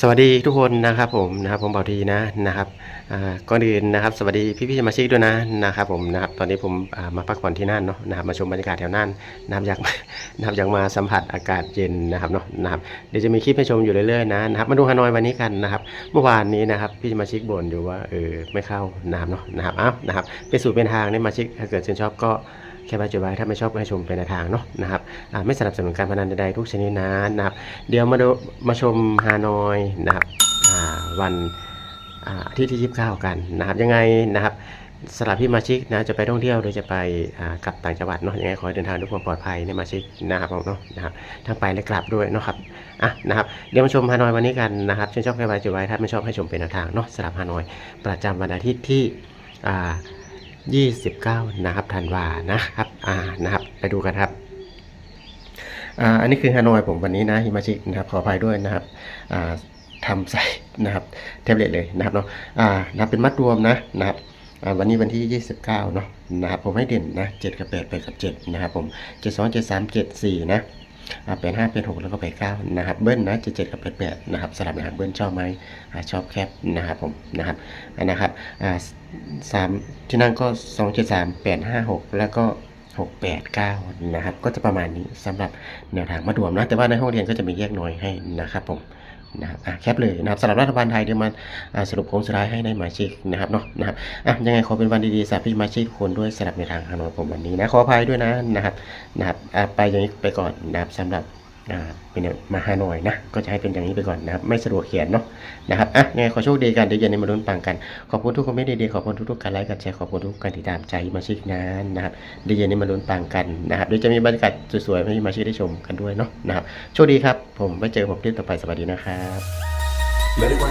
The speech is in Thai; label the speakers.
Speaker 1: สวัสดีทุกคนนะครับผมนะครับผมเบาทีนะนะครับก่อนอื่นนะครับ สวัสดีพี่ๆสมาชิกด้วยนะนะครับผมนะครับตอนนี้ผมมาพักผ่อนที่นั่นเนาะนะครับมาชมบรรยากาศแถวนั่นนะครับอยากนะครับอยากมาสัมผัสอากาศเย็นนะครับเนาะนะครับเดี๋ยวจะมีคลิปให้ชมอยู่เรื่อยๆนะนะครับมาดูฮานอยวันนี้กันนะครับ เมื่อวานนี้นะครับพี่สมาชิกบ่นอยู่ว่าเออไม่เข้านะครับเนาะนะครับอ้าวนะครับเป็นสูตรเป็นทางเนี่ยมาชิกถ้าเกิดชื่นชอบก็ แค่บรรจุไว้ถ้าไม่ชอบให้ชมเป็นแนวทางเนาะนะครับไม่สนับสนุนการพนันใดๆทุกชนิดนะนะครับ เดี๋ยวมาดูมาชมฮานอยนะครับวันอาทิตย์ที่ 29 กันนะครับ ยังไงนะครับสำหรับพี่มาชิกนะจะไปท่องเที่ยวหรือจะไปกลับต่างจังหวัดเนาะยังไงขอเดินทางด้วยความปลอดภัยในมาชิกนะครับผมเนาะนะครับทั้งไปและกลับด้วยเนาะครับอะนะครับเดี๋ยวมาชมฮานอยวันนี้กันนะครับชื่นชอบแค่ใบจุไว้ถ้าไม่ชอบให้ชมเป็นแนวทางเนาะสำหรับฮานอยประจำวันอาทิตย์ที่อ่า 29 นะครับธันวานะครับอ่านะครับ ไปดูกันครับอ่าอันนี้คือฮานอยผมวันนี้นะฮิมาชินะครับขออภัยด้วยนะครับอ่าทำใส่นะครับแท็บเล็ตเลยนะครับเนาะอ่านับเป็นมัดรวมนะนะครับวันนี้วันที่ 29 เนาะนะครับผมให้เด่นนะ 7 กับ 8 ไปกับ 7 นะครับผม 72 73 74 นะ อ่าเป็น5เป็น6แล้วก็ไป9นะครับเบิ้ลนะจะ7กับ88นะครับสลับนะครับเบิ้ลชอบไหมชอบแคบนะครับผมนะครับนะครับสามที่นั่งก็2 7 3 8 5 6แล้วก็6 8 9 นะครับ ก็จะประมาณนี้สำหรับแนวทางมาดวมนะ แต่ว่าในห้องเรียนก็จะมีแยกหน่วยให้นะครับผม นะครับอะแคปเลยนะครับสำหรับรัฐบาลไทยเดี๋ยวมาสรุปโค้งสุดท้ายให้ในหมายชิกนะครับเนาะนะครับอะยังไงขอเป็นวันดีๆสำหรับพี่มาชิกทุกคนด้วยสำหรับในทางฮานอยผมวันนี้นะขออภัยด้วยนะนะครับนะครับอะไปอย่างนี้ไปก่อนนะครับสำหรับ เป็นมาฮานอยนะ ก็จะให้เป็นอย่างนี้ไปก่อนนะครับ ไม่สะดวกเขียนเนาะนะครับอะงไงขอโชคดีกันเดี๋ยวเย็นนี้มาลุ้นปังกัน ขอบคุณทุกคอมเมนต์ดีๆขอบคุณทุกๆการไลค์การแชร์ขอบคุณทุกการติดตามใจมาชิกนานนะครับเดี๋ยวเย็นนี้มาลุ้นปังกันนะครับเดี๋ยวจะมีบรรยากาศสวยๆให้มาชิกได้ชมกันด้วยเนาะนะครับโชคดีครับ ผมไปเจอผมที่ต่อไปสวัสดีนะครับ
Speaker 2: ไม่ได้ว่า